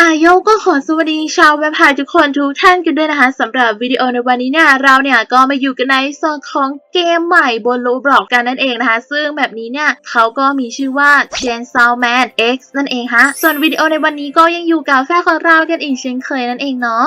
อาโยก็ขอสวัสดีชาวเว็บไซต์ทุกคนทุกท่านกันด้วยนะคะสำหรับวิดีโอในวันนี้เนี่ยเราเนี่ยก็มาอยู่กันในส่วนของเกมใหม่บนโลบล็อกกันนั่นเองนะคะ ซึ่งแบบนี้เนี่ยเขาก็มีชื่อว่า Chainsaw Man X นั่นเองฮะส่วนวิดีโอในวันนี้ก็ยังอยู่กับแฟนของเรากันอีกเช่นเคยนั่นเองเนาะ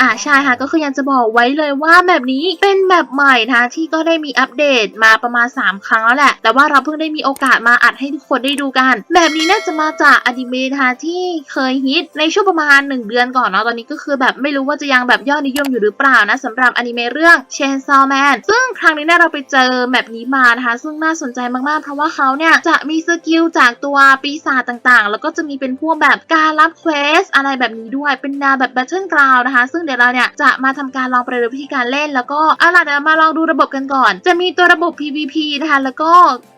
อ้าใช่ค่ะก็คือยังจะบอกไว้เลยว่าแบบนี้เป็นแบบใหม่นะคะที่ก็ได้มีอัปเดตมาประมาณ 3 ครั้งแล้วแหละ แต่ว่าเราเพิ่งได้มีโอกาสมาอัดให้ทุกคนได้ดูกัน แบบนี้น่าจะมาจากอนิเมะที่เคยฮิตในช่วงประมาณ 1 เดือนก่อนเนาะตอนนี้ก็คือแบบไม่รู้ว่าจะยังแบบยอดนิยมอยู่หรือเปล่านะสำหรับอนิเมะเรื่อง Chainsaw Man ซึ่งครั้งนี้เนี่ยเราไปเจอแบบนี้มานะคะ ซึ่งน่าสนใจมากๆ เพราะว่าเขาเนี่ยจะมีสกิลจากตัวปีศาจต่างๆ แล้วก็จะมีเป็นพวกแบบการรับเควสอะไรแบบนี้ด้วยเป็นแนวแบบ Battle Ground นะคะ ซึ่งเดี๋ยวเราเนี่ยจะมาทำการลองประดิมวิธีการเล่น แล้วก็เอาล่ะเดี๋ยวมาลองดูระบบกันก่อน จะมีตัวระบบ PVP นะคะแล้วก็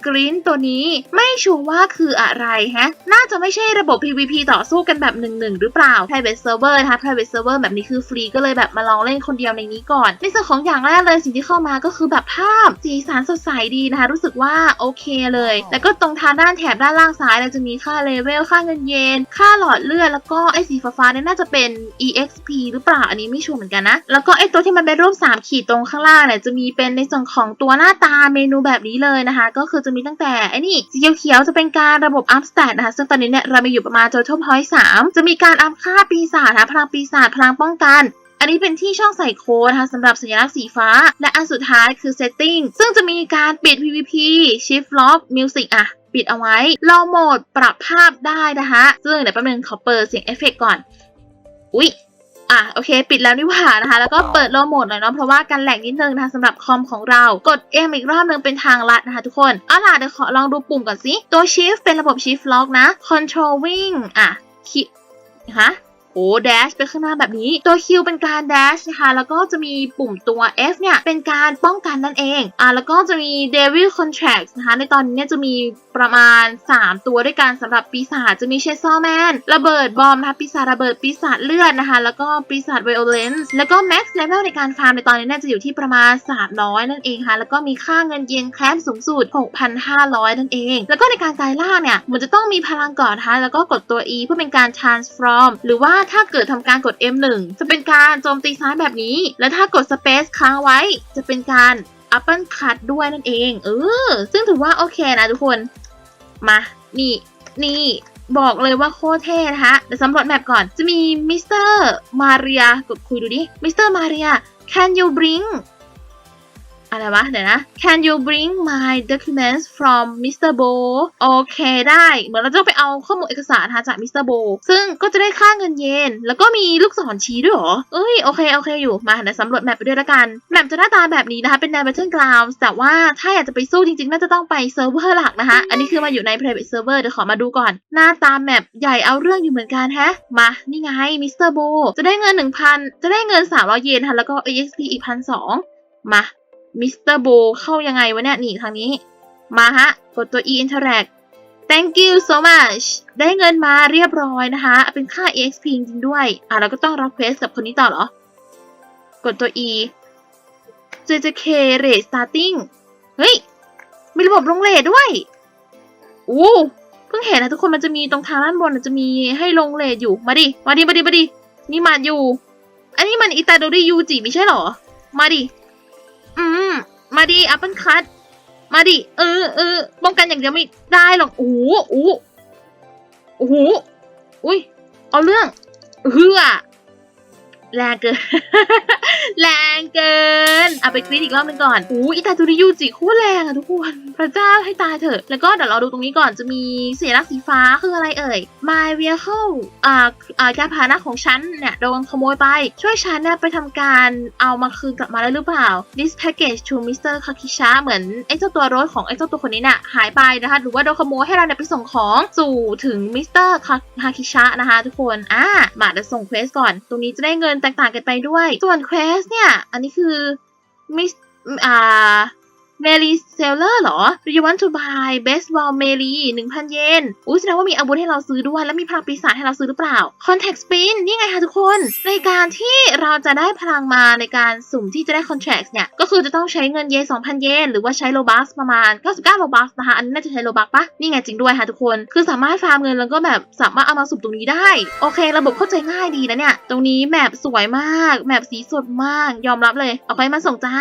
กรินตัวนี้ไม่ชัวร์ว่าคืออะไรฮะน่าจะไม่ใช่ระบบ PVP ต่อสู้กันแบบหนึ่งๆหรือเปล่า Private Server นะคะ Private Server แบบนี้คือฟรีก็เลยแบบมาลองเล่นคนเดียวในนี้ก่อน ในส่วนของอย่างแรกเลยสิ่งที่เข้ามาก็คือแบบภาพสีสันสดใสดีนะคะ รู้สึกว่าโอเคเลย แล้วก็ตรงทางด้านแถบด้านล่างซ้ายเนี่ยจะมีค่าเลเวลค่าเงินเยน ค่าหลอดเลือดแล้วก็ไอสีฟ้าๆเนี่ยน่าจะเป็น EXP หรือเปล่าอันนี้ไม่ชัวร์เหมือนกันนะ แล้วก็ไอตัวที่มันเป็นรูป 3 ขีดตรงข้างล่างเนี่ยจะมีเป็นในส่วนของตัวหน้าตาเมนูแบบนี้เลยนะคะ ก็คือจะมีตั้งแต่ไอนี่สีเขียวจะเป็นการระบบ up stat นะคะซึ่งตอนนี้เนี่ยเรามีอยู่ประมาณ total point 3จะะมีการอัพค่าปีศาจนะคะพลังปีศาจพลังป้องกัน อันนี้เป็นที่ช่องใส่โค้ดนะคะสำหรับสัญลักษณ์สีฟ้า และอันสุดท้ายคือ setting ซึ่งจะมีการปิด PVP shift lock music อะปิดเอาไว้ลอโหมดปรับภาพได้นะคะซึ่งเดี๋ยวแป๊บนึงขอเปิดเสียงเอฟเฟกต์ก่อน อุ๊ยอะโอเค ปิดแล้วนี่หว่านะคะ แล้วก็เปิดโลโหมดหน่อยเนาะเพราะว่ากันแหลกนิดนึงนะคะสำหรับคอมของเรากด M อีกรอบนึงเป็นทางลัดนะคะทุกคนเอาล่ะเดี๋ยวขอลองดูปุ่มก่อนสิ ตัว Shift เป็นระบบ Shift Lock นะ Control Wing อะ คิ โอ้ dash ไปข้างหน้าแบบนี้ ตัว Q เป็นการ dash นะคะ แล้วก็จะมีปุ่มตัว F เนี่ย เป็นการป้องกันนั่นเอง อ่า แล้วก็จะมี Devil Contract นะคะ ในตอนนี้เนี่ยจะมีประมาณ 3 ตัวด้วยกันสำหรับปีศาจ จะมี Chainsaw Man ระเบิดบอมนะคะ ปีศาจระเบิดปีศาจเลือดนะคะ แล้วก็ปีศาจ Violence แล้วก็ Max Level ในการฟาร์มในตอนนี้เนี่ยจะอยู่ที่ประมาณ 300 นั่นเองค่ะ แล้วก็มีค่าเงินเยนแคลนสูงสุด 6,500 นั่นเอง แล้วก็ในการกลายร่างเนี่ย มันจะต้องมีพลังก่อนนะคะ แล้วก็กดตัว E เพื่อเป็นการ transform หรือว่าถ้าเกิดทำการกด M1 จะเป็นการโจมตีซ้ายแบบนี้ และถ้ากด Space ค้างไว้ จะเป็นการ Upper Cut ด้วยนั่นเอง เออ ซึ่งถือว่าโอเคนะทุกคน มา นี่ นี่บอกเลยว่าโคตรเท่นะคะเดี๋ยวสำรวจแมปก่อน จะมีมิสเตอร์มาเรียกดคุยดูดิ มิสเตอร์มาเรีย can you bring อะไรวะเดี๋ยวนะ Can you bring my documents from Mr. Bo โอเคได้ เหมือนเราจะต้องไปเอาข้อมูลเอกสารนะคะจาก Mr. Bo ซึ่งก็จะได้ค่าเงินเยน แล้วก็มีลูกศรชี้ด้วยเหรอ เอ้ยโอเคโอเคอยู่ มาเดี๋ยวสำรวจแมปไปด้วยละกัน แมปจะหน้าตาแบบนี้นะคะ เป็นแนว Battlegrounds แต่ว่าถ้าอยากจะไปสู้จริงๆ น่าจะต้องไปเซิร์ฟเวอร์หลักนะคะ อันนี้คือมาอยู่ใน private server เดี๋ยวขอมาดูก่อน หน้าตาแมปใหญ่เอาเรื่องอยู่เหมือนกันแฮะ มา นี่ไง Mr. Bo จะได้เงิน 1,000 จะได้เงิน300เยนค่ะแล้วก็ EXP อีก1,200มา มิสเตอร์โบเข้ายังไงวะเนี่ยนี่ทางนี้ มาฮะ กดตัว e interact thank you so much ได้เงินมาเรียบร้อยนะคะ เป็นค่า exp จริงด้วย อะเราก็ต้องรับเควสกับคนนี้ต่อเหรอ กดตัว e JJK rate starting เฮ้ย มีระบบลงเลทด้วยอู้เพิ่งเห็นนะทุกคนมันจะมีตรงทางด้านบนจะมีให้ลงเลทอยู่ มาดิ มาดิ มาดิ มาดิ นี่มาอยู่ อันนี้มันอิตาโดริยูจิไม่ใช่หรอ มาดิ มาดิอัปเปิลคัตมาดิ เออเออป้องกันอย่างเดียวไม่ได้หรอกโอ้โหโอ้โหโอ้โหอุ้ย เอาเรื่องเฮือแรงเกิน แรงเกินเอาไปกรีดอีกรอบหนึงก่อนอู้อิตาจูริยูจิโคตรแรงอะทุกคน พระเจ้าให้ตายเถอะ แล้วก็เดี๋ยวเราดูตรงนี้ก่อนจะมีเสัญลักสีฟ้าคืออะไรเอ่ย My vehicle อ่าอ่ายานพาหนะของฉันเนี่ยโดนขโมยไป ช่วยฉันเนี่ยไปทำการเอามาคืนกลับมาได้หรือเปล่า This package to Mr. Kakisha เหมือนไอ้เจ้าตัวรถของไอ้เจ้าตัวคนนี้เนี่ยหายไปนะคะ หรือว่าโดนขโมยให้เราเนี่ยไปส่งของสู่ถึง Mr. Kakisha นะคะทุกคน อ่ามาเดี๋ยวส่งเควสก่อน ตรงนี้จะได้เงินแตกต่างกันไปด้วย ส่วนเควสสเนี่ย อันนี้คือมิสอ่า เมลีเซลเลอร์เหรอ Do you want to buy baseball เมลี1,000เยน อุ้ยแสดงว่ามีอาวุธให้เราซื้อด้วย แล้วมีพลังปีศาจให้เราซื้อหรือเปล่า Contact Spin นี่ไงคะทุกคน ในการที่เราจะได้พลังมาในการสุ่มที่จะได้ Contract เนี่ย ก็คือจะต้องใช้เงินเยน2,000เยน หรือว่าใช้โลบัคประมาณ 99โลบัคนะคะ อันนี้น่าจะใช้โลบัคปะนี่ไงจริงด้วยค่ะทุกคน คือสามารถฟาร์มเงินแล้วก็แบบสามารถเอามาสุ่มตรงนี้ได้ โอเค ระบบเข้าใจง่ายดีนะเนี่ย ตรงนี้แมปสวยมาก แมปสีสดมาก ยอมรับเลย เอาไปมาส่งจ้า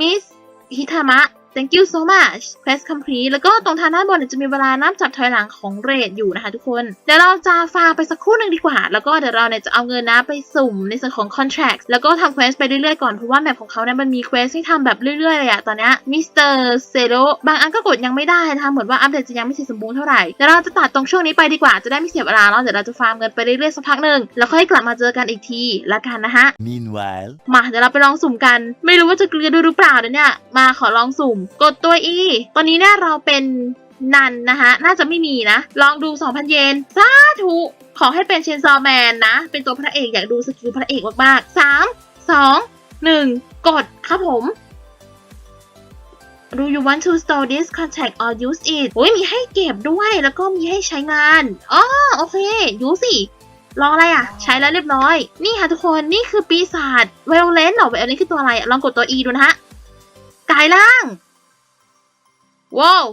มิส 你干嘛 thank you so much quest complete แล้วก็ตรงทางด้านบนเนยจะมีเวลานับจับถอยหลังของเรทอยู่นะคะทุกคน เดี๋ยวเราจะฟาร์มไปสักครู่หนึ่งดีกว่า แล้วก็เดี๋ยวเราเนี่ยจะเอาเงินนะไปสุ่มในส่วนของ contract แล้วก็ทำ quest ไปเรื่อยๆก่อน เพราะว่าแมปของเขาเนี่ยมันมี quest ให้ทำแบบเรื่อยๆเลยอะตอนเนี้มิสเตอร์เซโรบางอันก็กดยังไม่ได้นะคะ เหมือนว่าอัปเดตจะยังไม่เสร็จสมบูรณ์เท่าไหร่เดี๋ยวเราจะตัดตรงช่วงนี้ไปดีกว่าจะได้ไม่เสียเวลาแล้วเดี๋ยวเราจะฟาร์มเงินไปเรื่อยๆสักพักหนึ่งแล้วค่อยกลับมาเจอกันอีกทีละกันนะคะ Meanwhile, มาเดี๋ยวเราไปลองสุ่มกัน ไม่รู้ว่าจะเกลือดูหรือเปล่าเดี๋ยวเนี่ยมาขอลองสุ่มกดตัว E ตอนนี้เนี่ยเราเป็นนันนะคะน่าจะไม่มีนะ ลองดู 2,000 เยนสาธุ ขอให้เป็นเชนซอแมนนะ เป็นตัวพระเอกอยากดูสกิลพระเอกมากๆสามสองหนึ่งกดครับผม Do you want to store this contact or use it โอ้ยมีให้เก็บด้วยแล้วก็มีให้ใช้งานอ๋อโอเคยูสิรออะไรอะ ใช้แล้วเรียบร้อย นี่ค่ะทุกคนนี่คือปีศาจเวลเลนหรอเวลเลนคือตัวอะไรอะลองกดตัว E ดูนะฮะกายล่าง ว้าว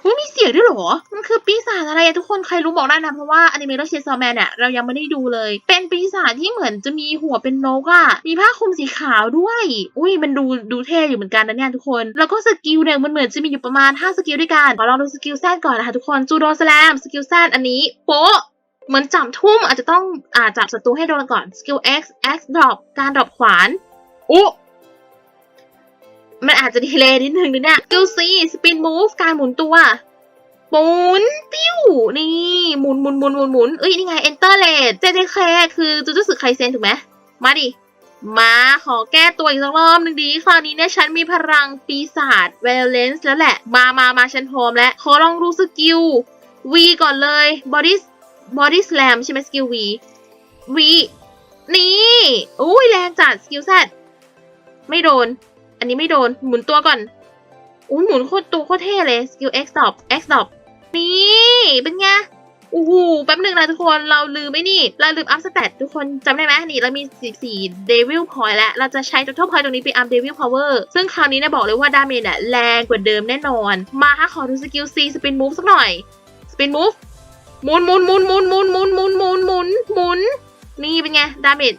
เฮ้ยมีเสียงด้วยเหรอ มันคือปีศาจอะไรอะทุกคนใครรู้บอกได้นะเพราะว่าอนิเมะเชนซอแมนเนี่ยเรายังไม่ได้ดูเลย เป็นปีศาจที่เหมือนจะมีหัวเป็นนกอะมีผ้าคลุมสีขาวด้วย อุ้ยมันดูดูเท่อยู่เหมือนกันนะเนี่ยทุกคน แล้วก็สกิลเนี่ยมันเหมือนจะมีอยู่ประมาณ 5 สกิลด้วยกันขอลองดูสกิลแซดก่อนนะคะทุกคนจูโดสแลมสกิลแซดอันนี้โป๊ะเหมือนจับทุ่มอาจจะต้องอ่าจับศัตรูให้โดนก่อนสกิล X X drop การดรอปขวานอุ๊ มันอาจจะดีเลยนิดนึงนะเนี่ยสกิล C spin move การหมุนตัวหมุนติ้วนี่หมุนหมุนหมุนหมุนหมุนเอ้ยนี่ไง enter rate JJK คือจูจูสึไคเซนถูกไหมมาดิ มาขอแก้ตัวอีกสักรอบหนึ่งดีคราวนี้เนี่ยฉันมีพลังปีศาจ violence แล้วแหละ มามามาฉันพร้อมแล้วขอลองดูสกิล V ก่อนเลย body body slam ใช่ไหมสกิล V V นี่ อุ้ยแรงจัดสกิล Z ไม่โดน อันนี้ไม่โดน หมุนตัวก่อนอุ้หมุนโคตรตัวโคตรเท่เลย สกิล X drop X drop นี่ เป็นไงโอ้โหแป๊บหนึ่งนะทุกคน เราลืมไม่นี่ เราลืมอัพสเตตทุกคนจำได้ไหมนี่ เรามี 14 Devil Point แล้ว เราจะใช้ Total Point ตรงนี้ไปอัพ Devil Power ซึ่งคราวนี้เนี่ยบอกเลยว่าดาเมจเนี่ยแรงกว่าเดิมแน่นอน มาฮะขอดูสกิล C Spin Move สักหน่อย Spin Move หมุนหมุนหมุนหมุนหมุนหมุนหมุนหมุนหมุนหมุนนี่เป็นไง ดาเมจ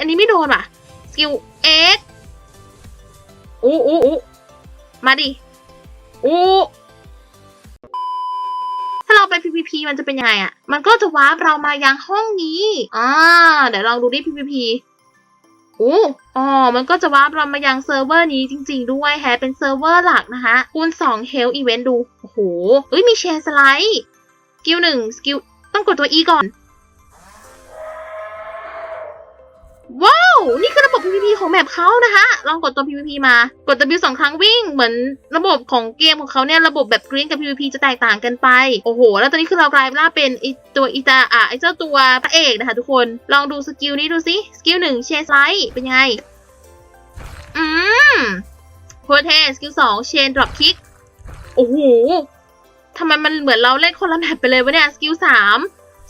อันนี้ไม่โดนว่ะ สกิล X อู้อู้อู้มาดิ อู้ถ้าเราไป PVP มันจะเป็นยังไงอะ่ะ มันก็จะวาร์ปเรามายังห้องนี้อ่าเดี๋ยวลองดูดิ PVP อู้อ๋อ มันก็จะวาร์ปเรามายังเซิร์ฟเวอร์นี้จริง ๆ ด้วยแฮะ เป็นเซิร์ฟเวอร์หลักนะคะคูณ2 Health Event ดู โอ้โหเอ้ย มีแชร์สไลด์ สกิลหนึ่งสกิล ต้องกดตัว E ก่อน ว้าว นี่คือระบบ PVP ของแมปเขานะคะ ลองกดตัว PVP มา กด W สองครั้งวิ่ง เหมือนระบบของเกมของเขาเนี่ย ระบบแบบ Green กับ PVP จะแตกต่างกันไป โอ้โห แล้วตอนนี้คือเรากลายร่างเป็นไอตัวอีตาอะไอเจ้าตัวพระเอกนะคะทุกคน ลองดูสกิลนี้ดูสิ สกิลหนึ่งเชนไลท์เป็นยังไง อืมโคตรเทสกิลสองเชนดรอปคิก โอ้โหทำไมมันเหมือนเราเล่นคนละแมปไปเลยวะเนี่ย สกิลสาม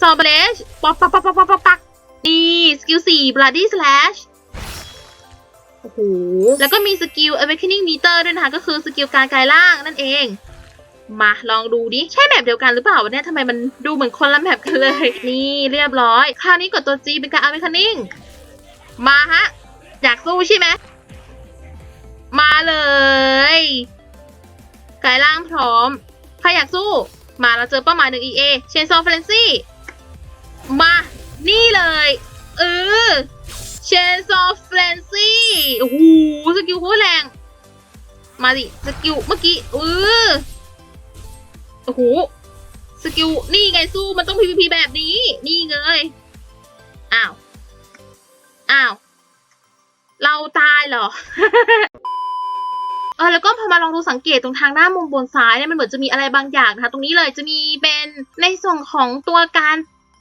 ซอเบเลชป๊อปป๊อปป๊อปป๊อปป๊อปปัก นี่สกิลสี่ bloody slash โอ้โห แล้วก็มีสกิล awakening meter ด้วยนะคะ ก็คือสกิลการกลายร่างนั่นเอง มาลองดูดิ ใช่แมปเดียวกันหรือเปล่าวะเนี่ยทำไมมันดูเหมือนคนละแมปกันเลย นี่เรียบร้อย คราวนี้กดตัว G เป็นการ awakening มาฮะ อยากสู้ใช่ไหม มาเลยกายร่างพร้อม ใครอยากสู้ มาเราเจอเป้าหมายหนึ่ง EA เชนซอฟเฟรนซี่มา นี่เลย เออเชนซอฟเฟรนซี่โอ้โหสกิลโคตรแรง มาดิ สกิลเมื่อกี้เออโอ้โหสกิลนี่ไงสู้มันต้อง PVP แบบนี้ นี่เลยอ้าว อ้าว เราตายเหรอ เออแล้วก็พอมาลองดูสังเกตตรงทางหน้ามุมบนซ้ายเนี่ยมันเหมือนจะมีอะไรบางอย่างนะคะ ตรงนี้เลยจะมีเป็นในส่วนของตัวการ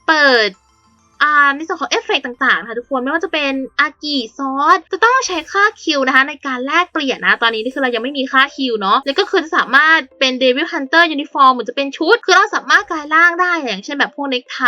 เปิด อ่าในส่วนของเอฟเฟกต์ต่างๆค่ะทุกคนไม่ว่าจะเป็นอากิซอสจะต้องใช้ค่าคิวนะคะ ในการแลกเปลี่ยนนะ ตอนนี้นี่คือเรายังไม่มีค่าคิวเนาะแล้วก็คือจะสามารถเป็นเดวิลฮันเตอร์ยูนิฟอร์มเหมือนจะเป็นชุด คือเราสามารถกลายร่างได้อย่างเช่นแบบพวกเนคไท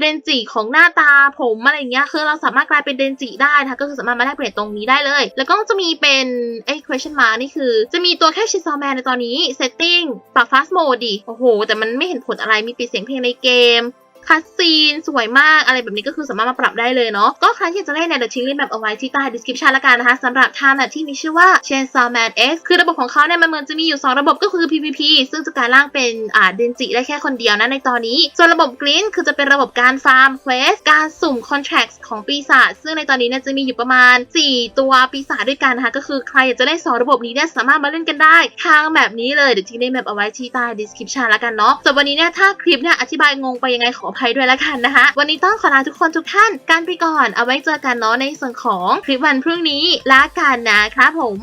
เดนจิของหน้าตาผมอะไรอย่างเงี้ยคือเราสามารถกลายเป็นเดนจิได้นะคะก็คือสามารถมาแลกเปลี่ยนตรงนี้ได้เลย แล้วก็จะมีเป็นไอ้ question mark นี่คือ จะมีตัวแค่ชิซอแมนในตอนนี้ setting ปรับ fast mode ดิโอ้โหแต่มันไม่เห็นผลอะไรมีปิดเสียงเพลงในเกม คัสซีนสวยมากอะไรแบบนี้ก็คือสามารถมาปรับได้เลยเนาะก็ใครที่จะเล่นเนี่ยเดี๋ยวทิ้งลิงก์แบบเอาไว้ที่ใต้ description ละกันนะคะสำหรับทางแบบที่มีชื่อว่า Chainsaw Man X คือระบบของเขาเนี่ยมันเหมือนจะมีอยู่ 2 ระบบก็คือ PVP ซึ่งจะกลายร่างเป็นอ่าเดนจิได้แค่คนเดียวนะในตอนนี้ ส่วนระบบ Green คือจะเป็นระบบการฟาร์มเควสการสุ่ม contracts ของปีศาจซึ่งในตอนนี้เนี่ยจะมีอยู่ประมาณ 4 ตัวปีศาจด้วยกันนะคะก็คือใครอยากจะเล่นสองระบบนี้เนี่ยสามารถมาเล่นกันได้ทางแบบนี้เลยเดี๋ยวทิ้งลิงก์แบบเอาไว้ที่ใต้ description ละกันเนาะส่วนวันนี้เนี่ยถ้าคลิปเนี่ยอธิบายงงไปยังไงขอใครด้วยละกันนะคะ วันนี้ต้องขอลาทุกคนทุกท่านกันไปก่อน เอาไว้เจอกันเนาะในส่วนของคลิปวันพรุ่งนี้ลากันนะครับผม